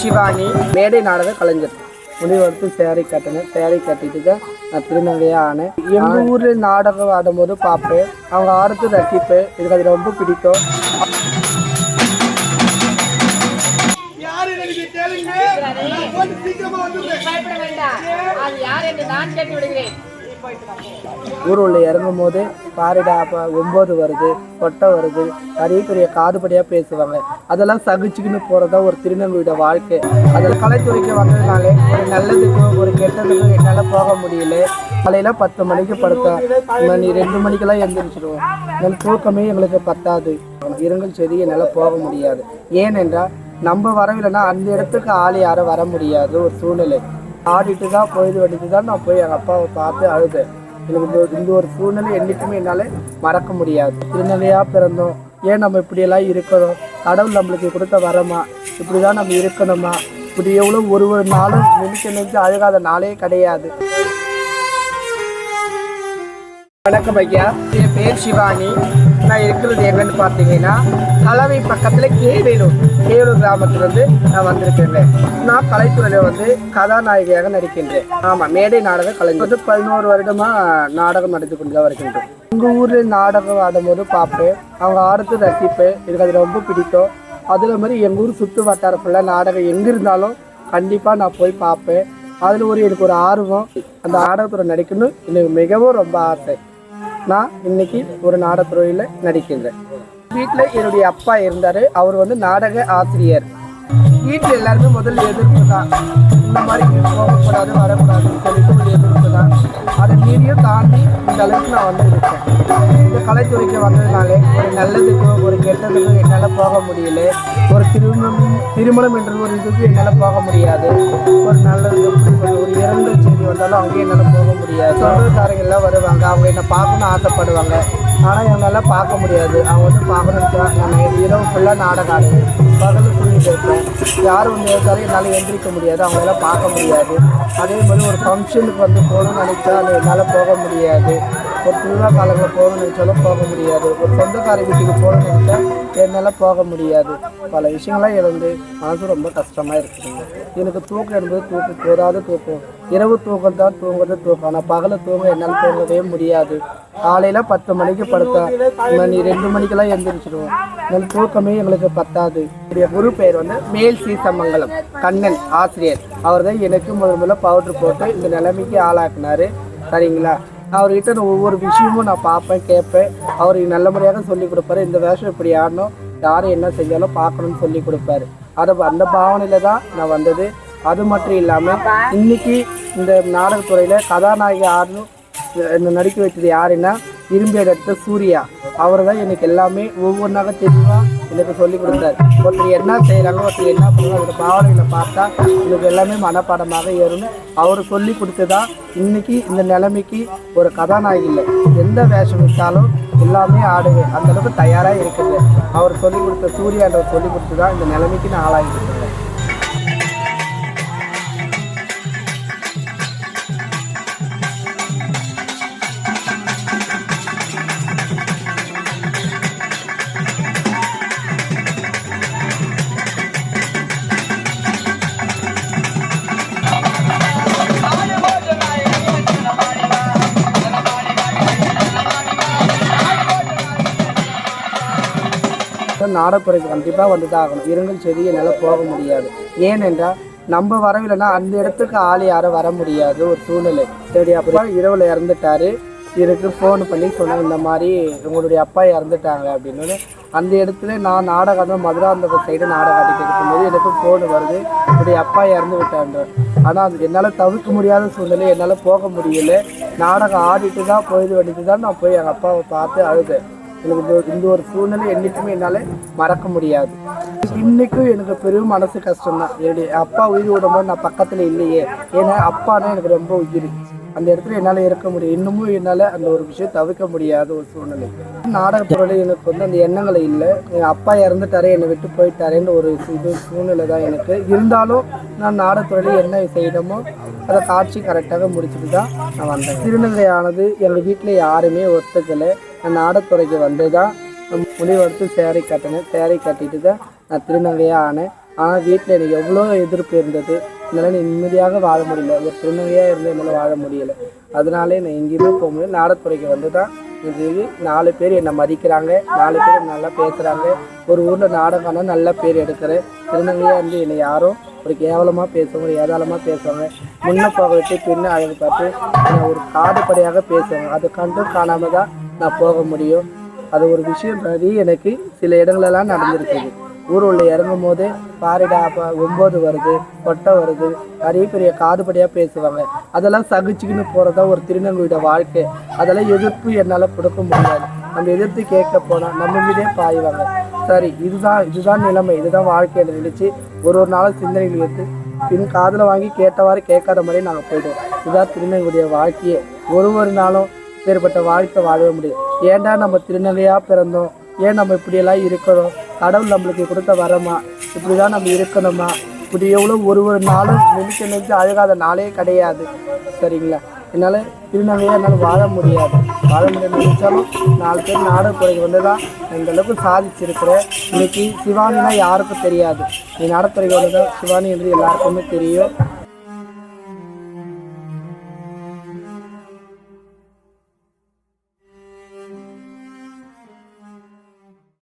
சிவானி. மேடை நாடக கலைஞர். முடிவெடுத்து சேரை கட்டினேன் சேரை கட்டிட்டு தான் நான் திருநங்கையாக ஆனேன். எங்கள் ஊரில் நாடகம் ஆடும்போது பார்ப்பேன் அவங்க ஆடுறது ரசிப்பேன். எனக்கு அது ரொம்ப பிடிக்கும். பயப்பட வேண்டாம். அது யார் என்று நான் கேட்டு விடுகிறேன். ஊர் உள்ள இறங்கும் போது பாருடா அப்போ ஒம்பது வருது கொட்டை வருது நிறைய பெரிய காதுபடியாக பேசுவாங்க. அதெல்லாம் சகிச்சுக்கின்னு போகிறதா ஒரு திருநங்கையோட வாழ்க்கை. அதில் கலைத்துறைக்கு வந்ததுனாலே ஒரு நல்லதுக்கும் ஒரு கெட்டதுக்கும் என்னால் போக முடியல. காலையில் பத்து மணிக்கு படுத்தேன் மணி ரெண்டு மணிக்கெல்லாம் எழுந்திரிச்சிடுவோம் என் தூக்கமே எங்களுக்கு பத்தாது. இருங்கள் சரி என்னால் போக முடியாது. ஏனென்றால் நம்ம வரவில்லைன்னா அந்த இடத்துக்கு ஆள் யாரும் வர முடியாது ஒரு சூழ்நிலை. ஆடிட்டு தான் பொழுது வடிட்டு தான் நான் போய் எங்கள் அப்பாவை பார்த்து அழுதேன் எனக்கு இந்த இந்த ஒரு சூழ்நிலை என்றைக்குமே என்னால் மறக்க முடியாது. திருநிலையாக பிறந்தோம். ஏன் நம்ம இப்படியெல்லாம் இருக்கணும் கடவுள் நம்மளுக்கு கொடுத்த வரமா? இப்படி தான் நம்ம இருக்கணுமா? இப்படி எவ்வளோ ஒரு ஒரு நாளும் நினைச்சு நினைச்சு அழுகாத நாளே கிடையாது. வணக்கம் ஐயா. என் பேர் சிவானி. நான் இருக்கிறது எங்கன்னு பார்த்தீங்கன்னா கலவை பக்கத்தில் கேவேலூர் கேவேலூர் கிராமத்துலேருந்து நான் வந்திருக்கிறேன். நான் கலைத்துறையில் வந்து கதாநாயகியாக நடிக்கின்றேன். ஆமாம் மேடை நாடக கலைஞர். வந்து பதினோரு வருடமாக நாடகம் நடத்தி கொண்டு தான் வருகின்றோம். எங்கள் ஊரில் நாடகம் ஆடும்போது பார்ப்பேன். அவங்க ஆடுறது ரசிப்பேன். எனக்கு அது ரொம்ப பிடிக்கும். அதில் மாதிரி எங்கள் ஊர் சுற்று வட்டார ஃபுல்லாக நாடகம் எங்கே இருந்தாலும் கண்டிப்பாக நான் போய் பார்ப்பேன். அதில் ஒரு எனக்கு ஒரு ஆர்வம். அந்த ஆடகத்துறை நடிக்கணும் எனக்கு மிகவும் ரொம்ப ஆசை. நான் இன்னைக்கு ஒரு நாடகத்துறையில் நடிக்கின்றேன். வீட்டில் என்னுடைய அப்பா இருந்தார். அவர் வந்து நாடக ஆசிரியர். வீட்டில் எல்லாருமே முதல்ல எதிர்ப்பு தான். இந்த மாதிரி போகக்கூடாது வரக்கூடாதுன்னு சொல்லிட்டு ஒரு எதிர்ப்பு தான் அதை மீறியும் தாண்டி இந்த அளவுக்கு நான் வந்திருக்கேன் இந்த கலைத்துறைக்கு வந்ததுனாலே ஒரு நல்லதுக்கும் ஒரு கெட்டதுக்கும் என்னால் போக முடியல ஒரு திருமணம் திருமணம் என்ற ஒரு இதுக்கு என்னால் போக முடியாது ஒரு நல்லது ஒரு இரங்கல் செய்தி வந்தாலும் அங்கேயும் என்னால் போக முடியாது. சொந்தக்காரங்க வருவாங்க. அவங்க என்னை பார்க்கணும்னு ஆசைப்படுவாங்க. ஆனால் என்னால் பார்க்க முடியாது. அவங்க வந்து பார்க்கணும்னு நான் இரவு ஃபுல்லாக நாடகம் ஆடுவேன் பகல் தூங்கிட்டு இருப்பேன் யார் வந்து எழுத்தாலும் என்னால் எந்திரிக்க முடியாது. அவங்களால பார்க்க முடியாது. அதே மாதிரி ஒரு ஃபங்க்ஷனுக்கு வந்து போகணும்னு நினைச்சா அது என்னால் போக முடியாது. ஒரு திருவிழா காலங்களில் போகணும்னு நினச்சாலும் போக முடியாது. ஒரு சொந்தக்கார வீட்டுக்கு போகணும்னு நினச்சா என்னால் போக முடியாது. பல விஷயங்கள்லாம் இருந்து மனசு ரொம்ப கஷ்டமாக இருக்குதுங்க எனக்கு தூக்கம் என்பது தூக்கம் போதாத தூக்கம். இரவு தூக்கம் தான் தூங்குறது தூக்கம். ஆனால் பகல தூங்க என்னால் தூங்கவே முடியாது. காலையில் பத்து மணிக்கு படுத்தா மணி ரெண்டு மணிக்கெல்லாம் எழுந்திரிச்சிடுவோம் என் தூக்கமே எங்களுக்கு பத்தாது. என்னுடைய குரு பெயர் வந்து மேல் சீசமங்கலம் கண்ணன் ஆசிரியர். அவர் தான் எனக்கு முதல் முதல்ல பவுட்ரு போட்டு இந்த நிலைமைக்கு ஆளாக்குனாரு. சரிங்களா? அவர்கிட்ட நான் ஒவ்வொரு விஷயமும் நான் பார்ப்பேன் கேட்பேன். அவருக்கு நல்ல முறையாக சொல்லி கொடுப்பாரு. இந்த வேஷம் இப்படி ஆடணும் யார் என்ன செஞ்சாலும் பார்க்கணும்னு சொல்லி கொடுப்பாரு. அதை அந்த பாவனையில் தான் நான் வந்தது. அது மட்டும் இல்லாமல் இன்னைக்கு இந்த நாடகத்துறையில் கதாநாயகி ஆடணும் என்னை நடிக்க வைத்தது யாருன்னா இரும்பு எடுத்த சூர்யா. அவர் தான் எனக்கு எல்லாமே ஒவ்வொன்றாக தெளிவாக எனக்கு சொல்லி கொடுத்தார். ஒருத்தர் என்ன செய்கிறாங்க ஒருத்தர் என்ன பண்ணுறாங்க அதோட பாவனைகளை பார்த்தா எனக்கு எல்லாமே மனப்பாடமாக ஏறும். அவர் சொல்லி கொடுத்து தான் இன்றைக்கி இந்த நிலைமைக்கு ஒரு கதாநாயகி இல்லை. எந்த வேஷம் விட்டாலும் எல்லாமே ஆடுவேன் அந்தளவுக்கு தயாராக இருக்குது. அவர் சொல்லி கொடுத்த சூர்யான்றவர் சொல்லி கொடுத்து தான் இந்த நிலைமைக்கு நான் ஆளாகிருக்கேன் நாடத்துறைக்கு கண்டிப்பாக வந்து தான் ஆகணும் இருங்கள் செடி என்னால் போக முடியாது. ஏனென்றால் நம்ம வரவில்லைன்னா அந்த இடத்துக்கு ஆள் யாரும் வர முடியாது. ஒரு சூழ்நிலை. சரி அப்போ இரவில் இறந்துட்டாரு. எனக்கு ஃபோன் பண்ணி சொன்னாங்க இந்த மாதிரி உங்களுடைய அப்பா இறந்துட்டாங்க அப்படின்னு. அந்த இடத்துல நான் நாடகம் மதுராந்தக சைடு நாடகம் ஆடிட்டு இருக்கும்போது எனக்கு ஃபோன் வருது. என்னுடைய அப்பா இறந்து விட்டாங்க ஆனால் அது என்னால் தவிர்க்க முடியாத சூழ்நிலை. என்னால் போக முடியல. நாடகம் ஆடிட்டு தான் பொழுது வடிட்டு தான் நான் போய் எங்கள் அப்பாவை பார்த்து அழுதேன். எனக்கு இந்த ஒரு சூழ்நிலை என்றைக்குமே என்னால் மறக்க முடியாது. இன்றைக்கும் எனக்கு பெரும் மனசு கஷ்டம் தான் என்னுடைய அப்பா உயிர் விடும்போது நான் பக்கத்தில் இல்லையே. ஏன்னா அப்பானா எனக்கு ரொம்ப உயிர். அந்த இடத்துல என்னால் இருக்க முடியும். இன்னமும் என்னால் அந்த ஒரு விஷயம் தவிர்க்க முடியாத ஒரு சூழ்நிலை. நாடகத்துறையில் எனக்கு வந்து அந்த எண்ணங்கள் இல்லை. என் அப்பா இறந்துட்டாரே என்னை விட்டு போயிட்டாரேன்னு ஒரு இது சூழ்நிலை தான் எனக்கு. இருந்தாலும் நான் நாடகத்துறையில் என்ன செய்யணுமோ அதை காட்சி கரெக்டாக முடிச்சுட்டு தான் நான் வந்தேன். திருநங்கையானது எங்கள் வீட்டில் யாருமே ஒத்துக்கலை. நான் நாடகத்துறைக்கு வந்து தான் முடிவெடுத்து சேரை கட்டினேன். சேரை கட்டிட்டு தான் நான் திருநங்கையாக ஆனேன். ஆனால் வீட்டில் எனக்கு எவ்வளோ எதிர்ப்பு இருந்தது. என்னால் நிம்மதியாக வாழ முடியல. ஒரு திருநங்கையாக இருந்து என்னால் வாழ முடியல. அதனாலே நான் எங்கேயுமே போக முடியல. நாடத்துறைக்கு வந்து தான் இது நாலு பேர் என்னை மதிக்கிறாங்க. நாலு பேர் நல்லா பேசுகிறாங்க ஒரு ஊரில் நாடகம்னா நல்ல பேர் எடுக்கிறேன். திருநங்கையாக இருந்து என்னை யாரும் ஒரு கேவலமாக பேசுவாங்க ஏதாளமாக பேசுவாங்க. முன்ன போக விட்டு பின்ன அழகு பார்த்து ஒரு காடுபடியாக பேசுவாங்க. அது கண்டும் காணாமல் தான் நான் போக முடியும். அது ஒரு விஷயம் மாதிரி எனக்கு சில இடங்களெல்லாம் நடந்திருக்குது. ஊர் உள்ள இறங்கும் போது பாரிடா அப்போ ஒம்பது வருது கொட்டை வருது. நிறைய பெரிய காதுபடியாக பேசுவாங்க. அதெல்லாம் சகிச்சுக்கின்னு போகிறதா ஒரு திருநங்கையோட வாழ்க்கை. அதெல்லாம் எதிர்ப்பு என்னால் கொடுக்க முடியாது. நம்ம எதிர்த்து கேட்க போனால் நம்ம மீதே பாய்வாங்க. சரி இதுதான் இதுதான் நிலைமை. இதுதான் வாழ்க்கையில் நினைச்சு ஒரு ஒரு நாளும் சிந்தனைகள் எடுத்து பின் காதில் வாங்கி கேட்டவாறு கேட்காத மாதிரி நாங்கள் போய்டுவோம். இதுதான் திருநங்கையுடைய வாழ்க்கையே. ஒரு ஒரு நாளும் வேறுபட்ட வாழ்க்கை வாழவே முடியும். ஏன்டா நம்ம திருநங்கையாக பிறந்தோம்? ஏன் நம்ம இப்படியெல்லாம் இருக்கிறோம்? கடவுள் நம்மளுக்கு கொடுத்த வரமா? இப்படி தான் நம்ம இருக்கணுமா? இப்படி எவ்வளோ ஒரு ஒரு நாளும் நினைச்சு நினைச்சு அழகாத நாளே கிடையாது. சரிங்களா? என்னால் திருநங்கையாக என்னால் வாழ முடியாது. வாழ முடியாது நினைச்சாலும் நாலு பேர் நாடகத்துறைக்கு வந்து தான் இந்த சாதிச்சிருக்கிறேன் இன்னைக்கு சிவானினா யாருக்கும் தெரியாது. நீ நாடகத்துறைக்கு வந்து தான் சிவானி என்று எல்லாருக்குமே தெரியும்.